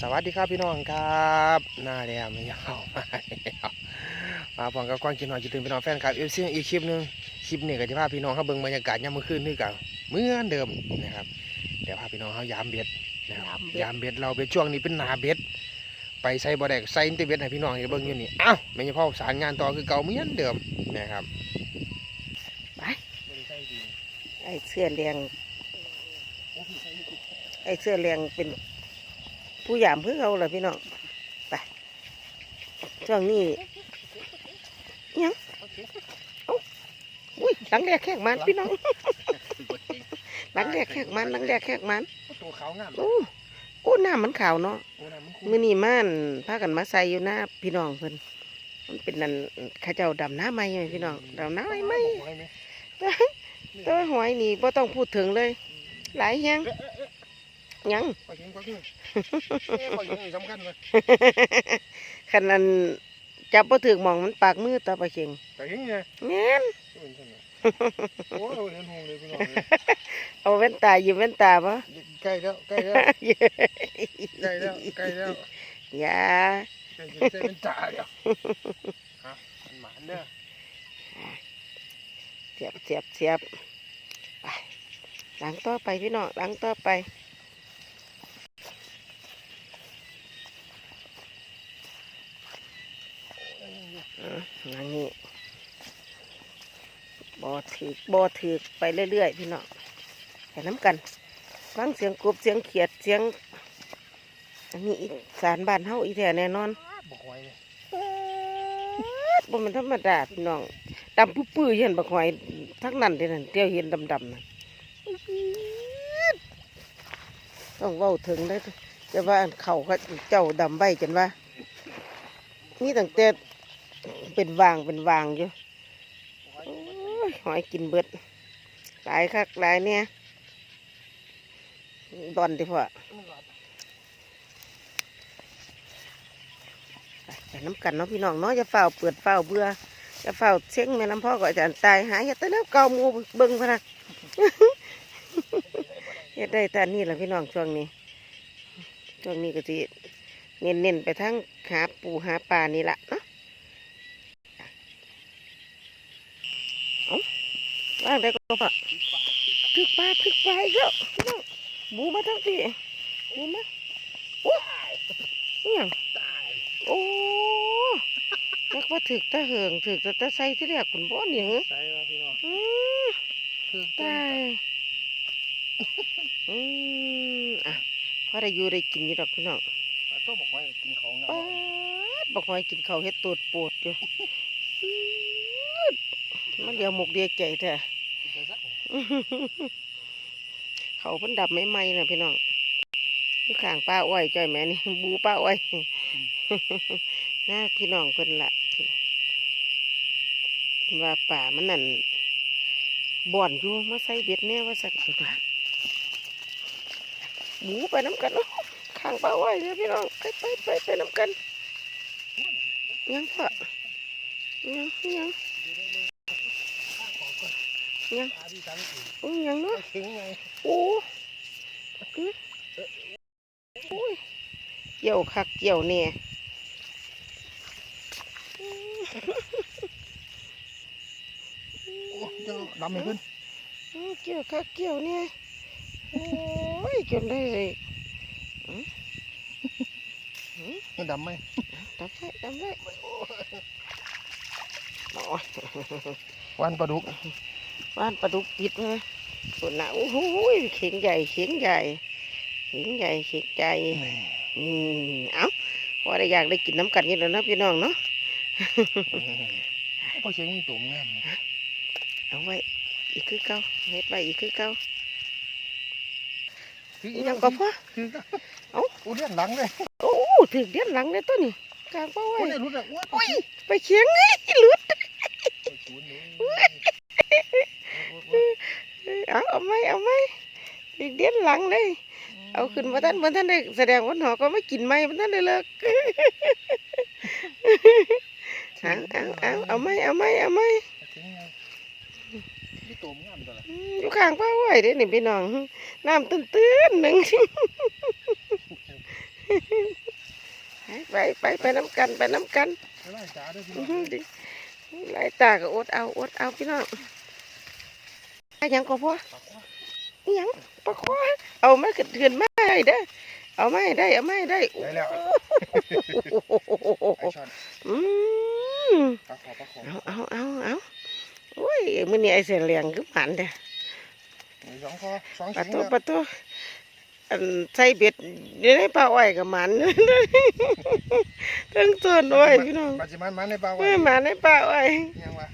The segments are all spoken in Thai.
สวัสดีครับพี่น้องครับหน้าแดงไม่ยาวมาแล้วมาพร้อมกับกวางกินหน่อยจะตื่นพี่น้องแฟนครับเอฟซีอีกคลิปหนึงคลิปนี้ก็จะพาพี่น้องเขาเบิ่งบรรยากาศยามมื้อคืนนี่กันเหมือนเดิมนะครับเดี๋ยวพาพี่น้องเขายามเบ็ดนะครับยามเบ็ดเราเบ็ดช่วงนี้เป็นหนาเบ็ด ไปใส่บ่ได้ก็ใส่อินเตอร์เบ็ดให้พี่น้องเห็นเบิ่งอยู่นี่อ้าวไม่ใช่พ่อสารงานต่อคือเก่าเหมือนเดิมนะครับไอ้เสื้อแดงไอ้เสื้อแดงเป็น ผู้ยามเพื่อเขาเลยพี่น้องไปช่วงนี้ยังเอ้าอุ้ยหลังแรกแขกมันพี่น้องหลังแรกแขกมันหลังแรกแขกมันตัวขาวงามโอ้โอ้หน้ามันขาวเนาะโอ้น้ำมันมือนี่ม่านพากันมาใส่อยู่หน้าพี่น้องเพิ่นมันเป็นนั่นเข้าเจ้าดำหน้าไหมไหมพี่น้องดำหน้าไหมไหมตัวหอยนี่บ่ต้องพูดถึงเลย หลายแฮง ยังปลาเข็งปลาเข็งเอ้ยปลาเข็งนี่สำคัญเลยขนาดจับบ่ถึงหมองมันปากมือต่อไปเข่งปลาเข็งไงแม่นโอ้เราเห็นหงเลยพี่น้องเอาแว่นตาหยิบแว่นตาบ่ใกล้แล้วใกล้แล้วใกล้แล้วใกล้แล้วอย่าใกล้จะเส้นเป็นจ่าเดียวฮะมันหมานเด้อเสียบเสียบเสียบไปหลังต่อไปพี่น้องหลังต่อไป อะหลังนี้บ่ถือบ่ถือไปเรื่อยๆพี่น้องไปน้ำกัน ฟังเสียงกบเสียงเขียดเสียง อันนี้อีสารบ้านเฮาอีแท้แน่นอนบอกไว้เลยบ่แมันธรรมดาพี่น้องดำปื้อๆเห็นบักหอยทั้งนั้นเด้นั่นเตี้ยวเห็นดำๆน่ะต้องเว้าถึงได้อจะว่าอันเขาเขาเจ้าดำใบจันว่า นี่ตั้งแต่ เป็นวางเป็นวางอยู่หอยกินเบิดหลายคักหลายเนี่ยดอนดิพ่อไปน้ำกันเนาะพี่น้องเนาะจะเฝ้าเปิดเฝ้าเบื่อจะเฝ้าเช็งแม่น้ำพ่อก็อจารย์ตายหายเฮ็ดแต่แล้วเกามูเบิ่งพะนะเฮ็ดได้แต่นี่แหละพี่น้องช่วงนี้ ช่วงนี้ก็สิเน้นๆไปทั้งหาปูหาปลานี่ละเนาะเอาว่างได้ก็พอคึกปลาคึกปลาอีกแล้วพี่น้องหมูมาทั้งพี่หมูมาโอ้ยนี่ยังโอ้นักว่าถึกตะเหิงถึกตะตะไซที่เรียกคุณบ่เนี่ยเหรอใช่แล้วพี่น้องอืมคือตายอืมอะพอได้อยู่ได้กินอยู่ดอกพี่น้องตัวบอกไว้กินของงามป๊าดบอกหอยกินข้าวเฮ็ดตูดปวดอยู่อืดมันเดียวหมกเดียวใจแท้ เขาเพิ่นดับไม่ไหมนะพี่น้องอยู่ข้างป้าอ้อยจ้อยแม่นี่บูป้าอ้อยนะพี่น้องเพิ่นละว่าป่ามันนั่นบ่อนอยู่มาใส่เบ็ดแน่ว่าสัตว์บูไปน้ำกันเนาะข้างป้าอ้อยเนี่ยพี่น้องไปไปไปไปน้ำกันยังพ่อยังยัง ยังตาที่สังเกตอู้ยังเนาะเข็งไงโอ้อื้อโอ้ยเกี่ยวคักเกี่ยวเนี่ยโอ้เจ้าดำไม่ขึ้นเกี่ยวคักเกี่ยวเนี่ยโอ้ยจนได้เลยมันดำไหมดำไว้ดำไว้โอ้ยวันปลาดุก บ้านปลาดุกปิดมาส่วนหนาโอ้โหเข่งใหญ่เข่งใหญ่เข่งใหญ่เข่งใหญ่นี่อืมเอ้าพอได้อยากได้กินน้ำกันกันแล้วนะพี่น้องเนาะปลาเข็งมีตัวงามนะเอาไว้อีกคือเก่าเฮ็ดไว้อีกคือเก่าคืออิหยังก็พอคือเอ้าอู้เลียนหลังเลยโอ้ถึงเดียนหลังเลยตัวนี้กลางเป้าไว้โอ้ยรู้จักว่าโอ้ยไปเคียงไงหลุด เอาเอาไหมเอาไหมถึงเดียนหลังเลย เอาขึ้นมาท่านมาท่านได้แสดงวันหอก็ไม่กินไหมมาท่านได้เลิกเอาเอาเอาเอาไหมเอาไหมเอาไหมมีตัวงามตัวละอืมอยู่ข้างเป้าไว้เด้นี่พี่น้องน้ำตื้นๆหนึ่งไปไปไปน้ำกันไปน้ำกันไปไล่จ๋าด้วยพี่อื้น้อองหือดิหลายตาก็อดเอาอดเอาพี่น้องอะห ยังก็พออิหยังปะควาเอามาขึ้นเถือนมาให้เด้อเอามาให้ได้ เอามาให้ได้ได้แล้วโอ้โหไอช็อตอืมปลาขอปลาขอเอาเอาเอาเอาโอ้ยมื้อนี้ไอ้เสียเหลียงคือหมันเด้อมีสองคอสองปะชิ้นตูแล้วปะตูอันใส่เบ็ดอยู่ในปลาอ้อยกับหมันทั้งส่วนอ้อยพี่น้องปลาจิมันมันในปลาไว้ไม่หมันในปลาอ้อยยังวะ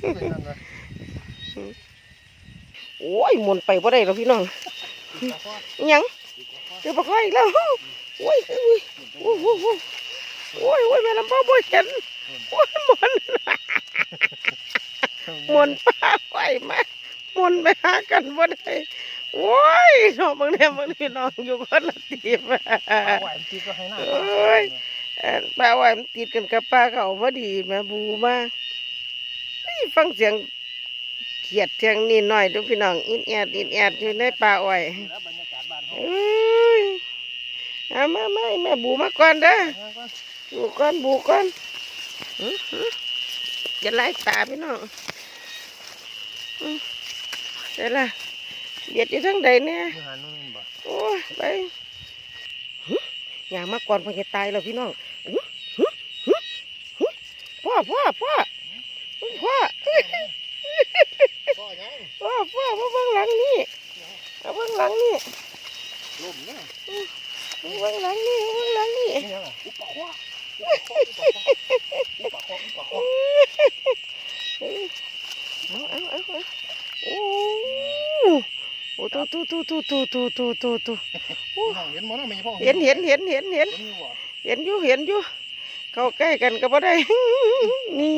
เป็นนั่นวะ โอ้ยหมุนไปบ่ได้หรอกพี่น้องปลาคออิหยังเจอปลาควายอีกแล้วโอ้ยโอ้ยโอ้ยโอ้ยโอ้ยโอ้ยโอ้ยแม่ลำบ้าบ่เห็นโอ้ยหมุนหมุนปลาควายมาหมุนไปหากันบ่ได้โอ้ยน้องบางเนี่ยบางพี่น้องอยู่คนละทีบปลาไหวมันตีก็ให้หน้าเอ้ยเอ่อปลาอ้อยมันติดกันกับปลาเขาพอดีแม่บูมาฟังเสียง ขียดเสียงนี่หน่อยดูพี่น้องอินแอดอินแอดอยู่ในปลาอ้อยเอ้ยเอามามาแม่บูมาก่อนเด้อบูก่อนบูก่อนอื้อหืออย่าไล่ตาพี่น้องเดี๋ยวละเบียดอยู่ทั้งใดเนี่ยโอ้ยไปอย่ามาก่อนเพิ่นจะตายแล้วพี่น้องหึหึหึหึพ่อพ่อพ่อพ่อ พ่อพ่อมาเบื้องหลังนี่เอาเบื้องหลังนี่ลมเนี่ยมาเบื้องหลังนี่มาเบื้องหลังนี่อุปปลาคออุปปลาคออุปปลาคออุปปลาคอเอาเอาเอาเอาโอ้โอ้ตัวตัวตัวตัวตัวตัวตัวตัวตัวเห็นมั้งไม่พ่อเห็นเห็นเห็นเห็นเห็นเห็นอยู่เห็นอยู่เห็นอยู่เข้าใกล้กันก็บ่ได้ นี่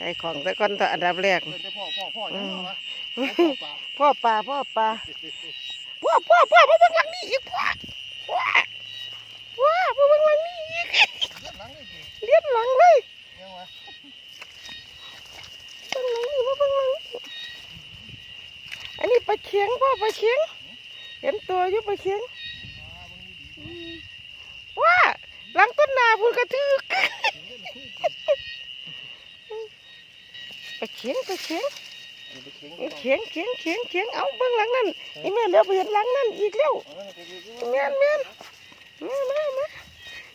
ไอ้ของแต่ก่อนเถอะอันดับแรกเห็นแต่พ่อพ่อพ่อยังวะพ่อปลาพ่อปลาพ่อปลาพ่อพ่อพ่อมาเบิ่งหลังนี่อีกพ่อพ่อพ่อมาเบิ่งหลังนี่อีกเลี้ยงหลังเลยดิเลี้ยนหลังเลยยังวะเบิ่งหลังนี่มาเบิ่งหลังนี่อันนี้ปลาเคียงพ่อปลาเคียงเห็นตัวอยู่ปลาเคียงว้าหลังต้นนาพูนกระทึกปลา เคียงปลาเคียงเขียงเขียงเขียงเขียงเอาเบื้องหลังนั่นไอ้แม่เดี๋ยวไปเห็นหลังนั่นอีกแล้วแม่นแม่นมามามา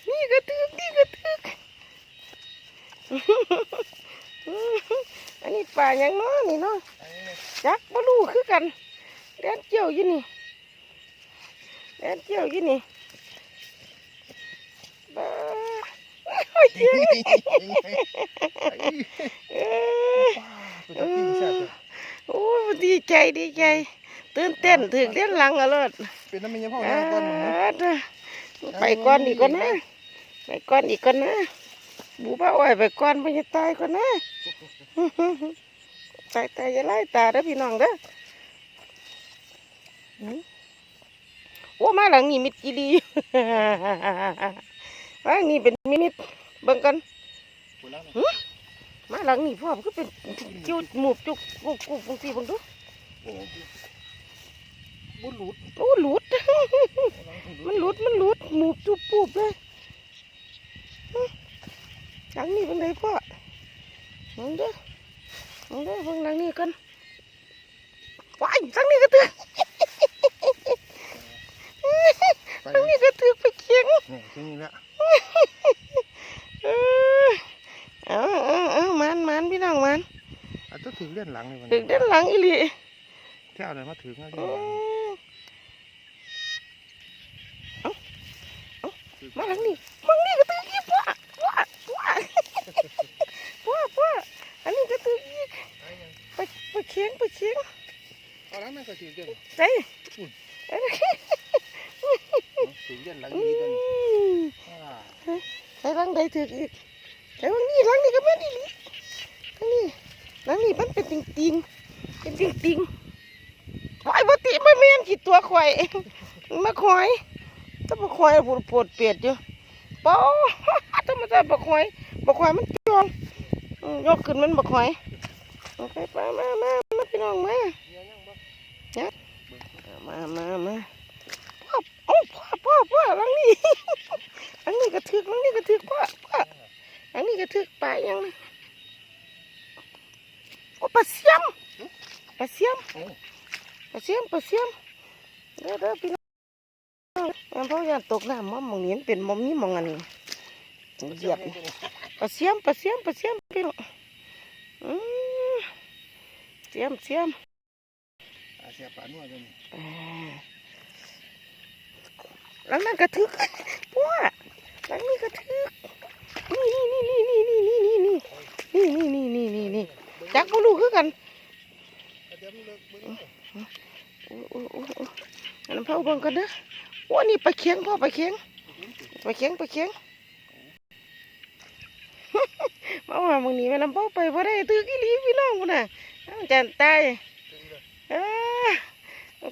นี่กระตึกนี่กระตึกอันนี้ป่าหยังเนาะนี่เนาะจักบ่รู้คือกันแดนเจียวอยู่นี่แดนเจียวอยู่นี่บ้าโอ้ยเจียว เอ้ยโอ้ยดีใจดีใจ ตื่นเต้นถึงเลี้ยนหลังอะเลิศเป็นน้ำมันยังพ่ออ่ายังก้อนหนึ่งนะเด้อไปก่อนอีกก่อนนะไปก่อนอีกก่อนนะบูบ้าอ้อยไปก่อนไปจะตายก่อนนะตายตายอย่าไล่ตาเด้อพี่น้องเด้อหืมโอ้มาหลังนี่มิดจีดีมาหลังนี่เป็นมิดเบิ่งกันปวดแล้วนะ มาหลังนี่พ่อมันก็เป็นจิ้วหมูบจุกกุกกุกบางทีเบางดูโอ้โหบุญหลุดโอ้หลุดมันหลุด มันหลุด หมูบจุบปูบเลยฮะหลังนี้เป็นไงพ่อมองเด้อมองเด้อเบิ่งหลังนี้กันว้ายหลังนี้ก็ตือ ไป หลังนี้ก็ตือไปเคียง นี่ที่นี่แหละ เออเอาเอาเอามันมันพี่น้องมัน อาจจะถึงเลื่อนหลังเลยวัน ถึงด้านหลังอีหลี เที่ยวเลยมาถึงแล้วเออเอาเอามาหลังนี้มังนี่ก็ตืออีกพ่อพ่อพ่อพ่อพ่ออันนี้ก็ตืออีกไปไปเคียงไปเคียงเอาแล้วมันก็ถึงเลื่อนใส่ถึงเลื่อนหลังอืนี้ตัวนี้มอ่าใส่หลังใดถืออีกใส่หลังนี้หลังนี้ก็แม่นอีหลีหลังนี้หลังนี้มันเป็นติงติงๆเป็นติงติงๆควายบ่ คิดตัวควายมาควายต้องมาควายปวดปวดเปียดอยู่ป้าต้องมาจะบกควายบกควายมันจองยกขึ้นมันบกควายไปป้ามามามาพี่น้องมาเนี่ยมามามาพ่อโอ้พ่อพ่อพ่อหลังนี่ลังนี้กระทึกลังนี้กระทึกพ่อพ่อลังนี้กระทึกไปยังโอ้ปลาเสียมปลาเสียมปลาเสียมปลาเสียม ด้อพี่น้องแม่นเพราะยานตกน้ำมอมหมองนี้มันเป็นมอมนี้มองอันเหยียบปลาเสียมปลาเสียมปลาเสียมพี่น้องอืมเสียมเสียมอาเสียปลาหนัวจังอ่าหลังนั้นกระทึกพวกหลังนี้กระทึกนี่นี่นี่นี่นี่นี่นี่นี่นี่นี่นี่นี่นี่นี่จักบ่รู้คือกัน อันนั้นเผาเบิ่งกันเด้อโอ้นี่ปลาเคียงพ่อปลาเคียงปลาเคียงปลาเคียงมาว่ามึงนี่แม่น้ำเผาไปบ่ได้ตื้อกี่ลีพี่น้องพุ่นน่ะจารย์ตาย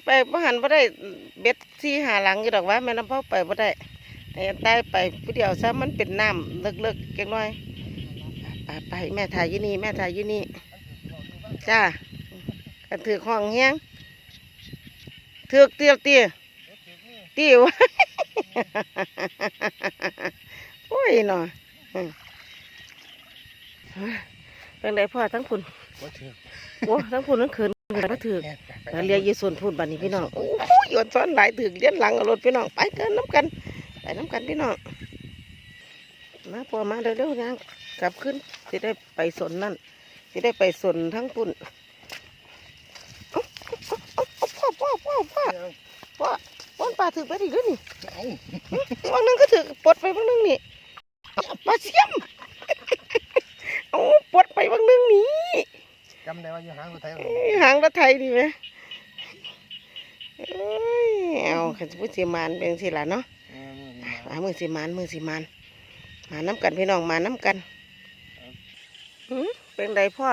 ไปบ่หันบ่ได้เบ็ดสี่หาหลังอยู่ดอกว่าแม่น้ำเผาไปบ่ได้ให้อาจารย์ตายไปผู้เดียวซะมันเป็นน้ำเลิกๆจักหน่อยไปไปแม่ถ่ายยู่นี่แม่ถ่ายยู่นี่จ้ากันถือของเฮี้ยง ถือเตี้ยวเตี้ยเตี้ยวโอ้ยหนออืมเป็นไรพ่อทั้งคุณโอ้ทั้งคุณทั้งคืนก็ถือแม่เรียกยีส่วนพูดบัดนี้พี่น้องโอ้ยอดซ้อนหลายถือเลี้ยนหลังรถพี่น้องไปเกินน้ำกันไปน้ำกันพี่น้องมาพอมาเร็วๆยังกลับขึ้นสิได้ไปสนนั่นสิได้ไปสนทั้งปุ่นเอ้าเอ้าเอ้าพ่อพ่อ พ่อพ่อว่าวันปลาถึกไปดิด้วยนี่เอาบางนึงก็ถึกปลดไปบางนึงนี่ปลาเสียมโอ้ปลดไปบางนึงนี่จำได้ว่าอยู่หางรถไถเอ้ยหางรถไทยดีไหมเอ้ยเอาขันพูดสีมานเป็นสิล่ะเนาะเออมือนี่มาหามือสีมานมือสีมานมาน้ำกันพี่น้องมาน้ำกันหืมเป็นไดพ่อ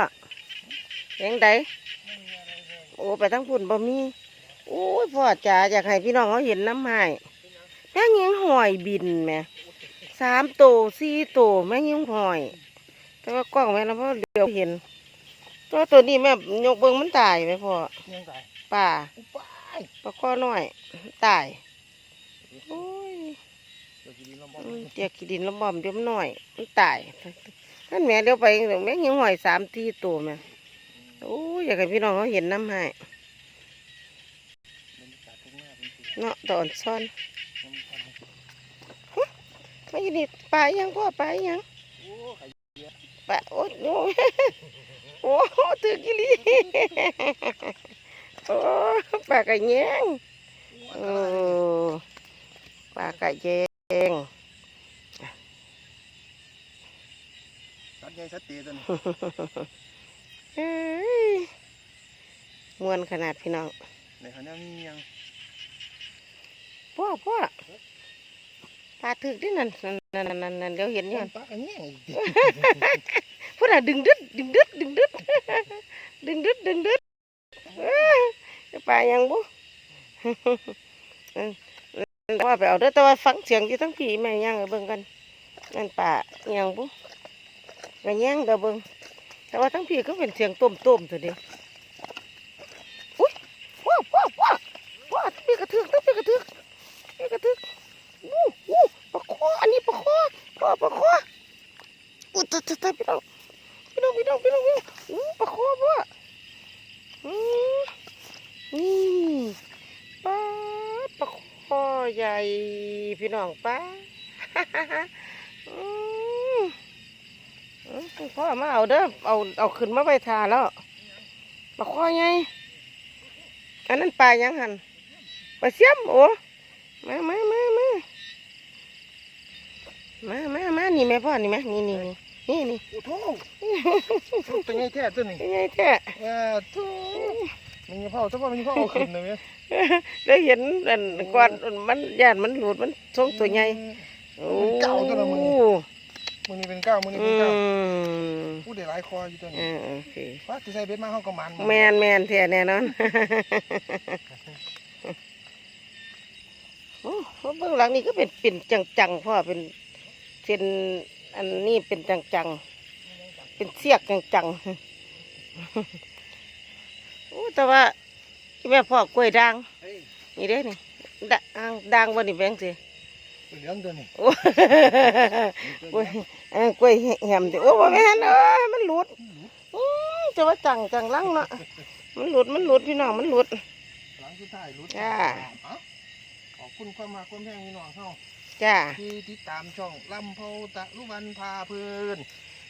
เป็นไดโอ้ไปทั้งพุ่นบ่มี โอ้ยพ่อจ๋าอยากให้พี่น้องเขาเห็นน้ำหายแม่งยิงหอยบินแหม่สามโตวสี่โตวแม่งยิงหอย แต่ว่ากล้องแม่นะพ่อเดียวเห็นตัวตัวนี้แม่ยกเบิ้งมันตายไหมพ่อยังตายป่าอุปายปลาข้อน้อยตายโอ้ยเดี๋ยวกินลำบากอืมเจียกขี้ดินลำบอมเดี๋ยวมันหน่อยมันตายนั่นแม่เดี๋ยวไปเดี๋ยวแม่งยิงหอยสามทีตัวแม่โอ้ยอยากให้พี่น้องเขาเห็นน้ำให้ บรรยากาศทุ่งนา เป็นสีเนาะตอนซ่อนน้ำพันธุ์ไม่ยินดีปลายังพ่อปลายังโอ้ไข่ปะโอ้โหโอ้โหถือกิลีโอ้ปลากระแยงโอ้ปลากระแยงสัตว์ใหญ่สัตว์เตี้ยตัวนี้เอ้ยมวนขนาดพี่น้องในขณะนี้ยัง พ่อพ่อปลาถึกที่นั่นนั่นนั่นนั่นนั่นเดี๋ยวเห็นอยังปลาอันนี้พูดอะดึงดึดดึงดึดดึงดึดดึงดึดดึงดึดเอ้ยปลายังบุว่าไปเอาเด้อแต่ว่าฟังเสียงอยู่ทั้งผีแม่ย่างเอาเบิ่งกันนั่นป่าอิหยังบุก็ย่างเด้อเบิ่งแต่ว่าทั้งผีก็เป็นเสียงต้มต้มๆเถอะเดิอุ้ยว้าวว้าวว้าวว้าวทั้งผีกระทึกทั้งผีกระทึกผี กระทึกอู้อู้ปลาคออันนี้ปลาคอปลาปลาคออู้ตายตายตายพี่น้องพี่น้องพี่น้องพี่น้องพี่น้องอู้ปลาคอบ่อืมนี่ปลาปลาคอใหญ่พี่น้องป้าอืมอืมพ่อมาเอาเด้อเอาเอาขึ้นมาไว้ทาแล้วปลาคอใหญ่อันนั้นปลายังหันปลาเสียมโอ้ มามามามามามามานี่แม่พ่อนี่แม่นี่นี่นี่นี่นี่โอ้โหตัวใหญ่แท้ตัวนี้เป็นไงแท้เออทุมันยังเผาแต่ว่ามันยังเผาเอาขึ้นเลยเว้ยได้เห็นอันก่อนมันย่านมันหลุดมันทรงตัวใหญ่โอ้เก่าตัวละมึงมึงนี่เป็นเก้ามึงนี่อืเป็นเก้ามพูดได้หลายคออยู่ตัวอ่านี้โอเคว่าจะใส่เบ็ดมาเขาก็มันแมนแมนแท้แน่นอน โอ้เบื้องหลังนี่ก็เป็นเป็นจังจังๆพ่อเป็นเส้นอันนี้เป็นจังจังๆเป็นเสียกจังจังๆโอ้แต่ว่าที่แม่พ่อกล้วยด่างเฮ้ยนี่เด้นี่ด่างด่างบนนี่แบงสิเหลืองตัวนี้โอ้กล้วยเอ้อกล้วยแหมดิโอ้บ่แม่นเอ้ยมันหลุดอือจะว่าจังจังลังเนาะมันหลุดมันหลุดพี่น้องมันหลุดหลายสุดท้ายรู้จ้าเอ้าขอบ คุณความมาความแพงพี่น้องเฮาจ้าที่ติดตามช่องลำเพาตะลุวันพาเพลิน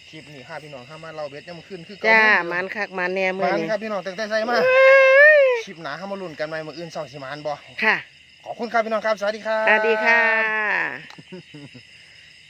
คลิปนี้ค่ะพี่น้องข้ามาเราเบ็ดยามขึ้นคือเก่จ้าเหมันคักมันแน่มือมันนี้ครับพี่น้องตั้งแต่ใส่มาเอ้ยคลิปหนาเข้ามาลุ้นกันใหม่มื้ออื่นสองสิมานบ่ค่ะ ขอบคุณครับพี่น้องครับสวัสดีครับสวัสดีค่ะ